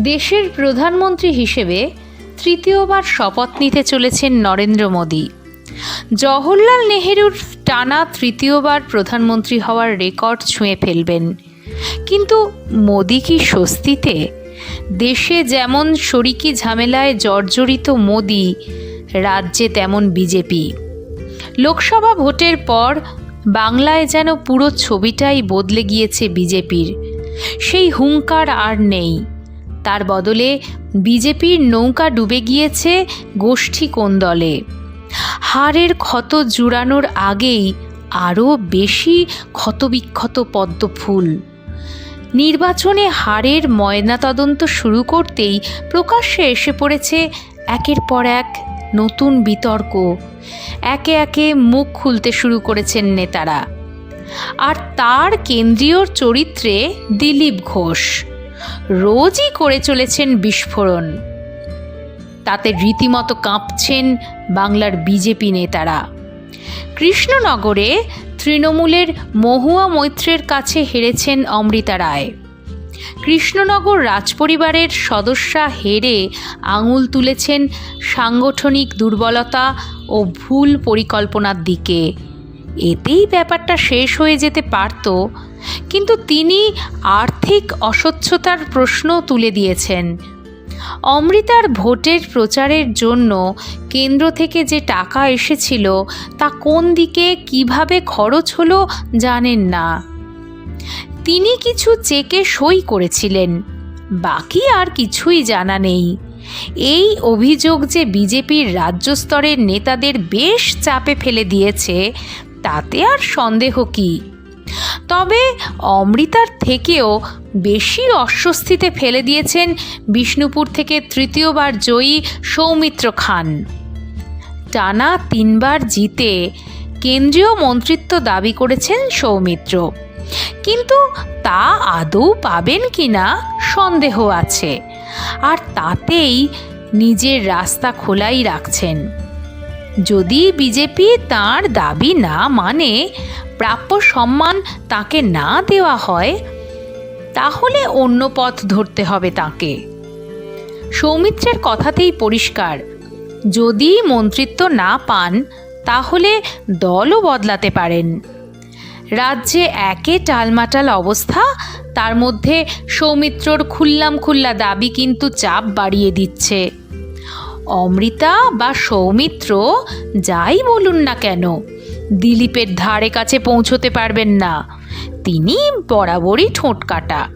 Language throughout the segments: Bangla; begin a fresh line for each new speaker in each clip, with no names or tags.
দেশের প্রধানমন্ত্রী হিসেবে তৃতীয়বার শপথ নিতে চলেছেন নরেন্দ্র মোদী। জওহরলাল নেহেরুর টানা তৃতীয়বার প্রধানমন্ত্রী হওয়ার রেকর্ড ছুঁয়ে ফেলবেন। কিন্তু মোদী কি স্বস্তিতে? দেশে যেমন শরিকি ঝামেলায় জর্জরিত মোদী, রাজ্যে তেমন বিজেপি। লোকসভা ভোটের পর বাংলায় যেন পুরো ছবিটাই বদলে গিয়েছে বিজেপির। সেই হুঙ্কার আর নেই। তার বদলে বিজেপির নৌকা ডুবে গিয়েছে গোষ্ঠী কোন্দলে হারের ক্ষত জুড়ানোর আগেই আরও বেশি ক্ষতবিক্ষত পদ্মফুল। নির্বাচনে হারের ময়নাতদন্ত শুরু করতেই প্রকাশ্যে এসে পড়েছে একের পর এক নতুন বিতর্ক। একে একে মুখ খুলতে শুরু করেছেন নেতারা। আর তার কেন্দ্রীয় চরিত্রে দিলীপ ঘোষ। রোজই করে চলেছেন বিস্ফোরণ। তাতে রীতিমতো কাঁপছেন বাংলার বিজেপি নেতারা। কৃষ্ণনগরে তৃণমূলের মহুয়া মৈত্রের কাছে হেরেছেন অমৃতা রায়। কৃষ্ণনগর রাজপরিবারের সদস্যা হেরে আঙুল তুলেছেন সাংগঠনিক দুর্বলতা ও ভুল পরিকল্পনার দিকে। এতেই ব্যাপারটা শেষ হয়ে যেতে পারত, কিন্তু তিনি আর্থিক অস্বচ্ছতার প্রশ্ন তুলে দিয়েছেন। অমৃতার ভোটের প্রচারের জন্য কেন্দ্র থেকে যে টাকা এসেছিল, তা কোন দিকে কীভাবে খরচ হলো জানেন না। তিনি কিছু চেকে সই করেছিলেন, বাকি আর কিছুই জানা নেই। এই অভিযোগ যে বিজেপির রাজ্য স্তরের নেতাদের বেশ চাপে ফেলে দিয়েছে তাতে আর সন্দেহ কী? তবে অমৃতার থেকেও বেশি অস্বস্তিতে ফেলে দিয়েছেন বিষ্ণুপুর থেকে তৃতীয়বার জয়ী সৌমিত্র খান। টানা তিনবার জিতে কেন্দ্রীয় মন্ত্রিত্ব দাবি করেছেন সৌমিত্র। কিন্তু তা আদৌ পাবেন কিনা সন্দেহ আছে। আর তাতেই নিজের রাস্তা খোলাই রাখছেন। যদি বিজেপি তার দাবি না মানে প্রাপ্য সম্মান তাকে না দেওয়া হয়, তাহলে অন্য পথ ধরতে হবে তাকে। সৌমিত্রের কথাতেই পরিষ্কার। যদি মন্ত্রিত্ব না পান, তাহলে দলও বদলাতে পারেন। রাজ্যে একে টালমাটাল অবস্থা, তার মধ্যে সৌমিত্রর খুল্লাম খুল্লা দাবি কিন্তু চাপ বাড়িয়ে দিচ্ছে। অমৃতা বা সৌমিত্র যাই বলুন না কেন, দিলীপের ধারে কাছে পৌঁছতে পারবেন না। তিনি বরাবরই ঠোঁট কাটা।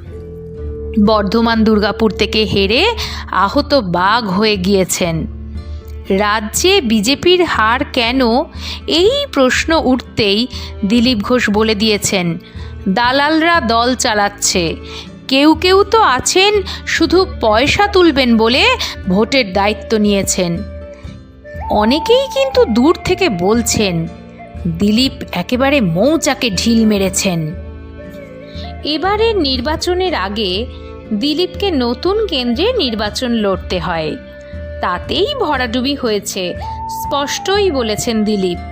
বর্ধমান দুর্গাপুর থেকে হেরে আহত বাঘ হয়ে গিয়েছেন। রাজ্যে বিজেপির হার কেন? এই প্রশ্ন উঠতেই দিলীপ ঘোষ বলে দিয়েছেন, দালালরা দল চালাচ্ছে কেউ কেউ তো আছেন, শুধু পয়সা তুলবেন বলে ভোটের দায়িত্ব নিয়েছেন। অনেকেই কিন্তু দূর থেকে বলছেন, দিলীপ একেবারে মৌচাকে ঢিল মেরেছেন। এবারের নির্বাচনের আগে দিলীপকে নতুন কেন্দ্রে নির্বাচন লড়তে হয়। তাতেই ভরাডুবি হয়েছে, স্পষ্টই বলেছেন দিলীপ।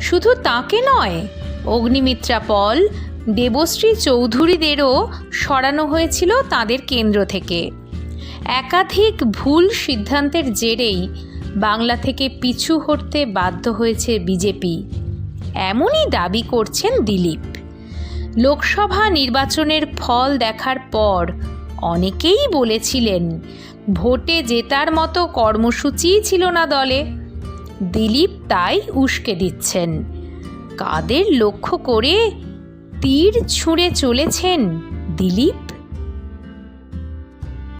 শুধু তাকে নয়, অগ্নিমিত্রা পল দেবশ্রী চৌধুরীদেরও সরানো হয়েছিল তাদের কেন্দ্র থেকে। একাধিক ভুল সিদ্ধান্তের জেরেই বাংলা থেকে পিছু হটতে বাধ্য হয়েছে বিজেপি। এমনই দাবি করছেন দিলীপ। লোকসভা নির্বাচনের ফল দেখার পর অনেকেই বলেছিলেন, ভোটে জেতার মতো কর্মসূচিই ছিল না দলে। দিলীপ তাই উস্কে দিচ্ছেন। কাদের লক্ষ্য করে তীর ছুঁড়ে চলেছেন দিলীপ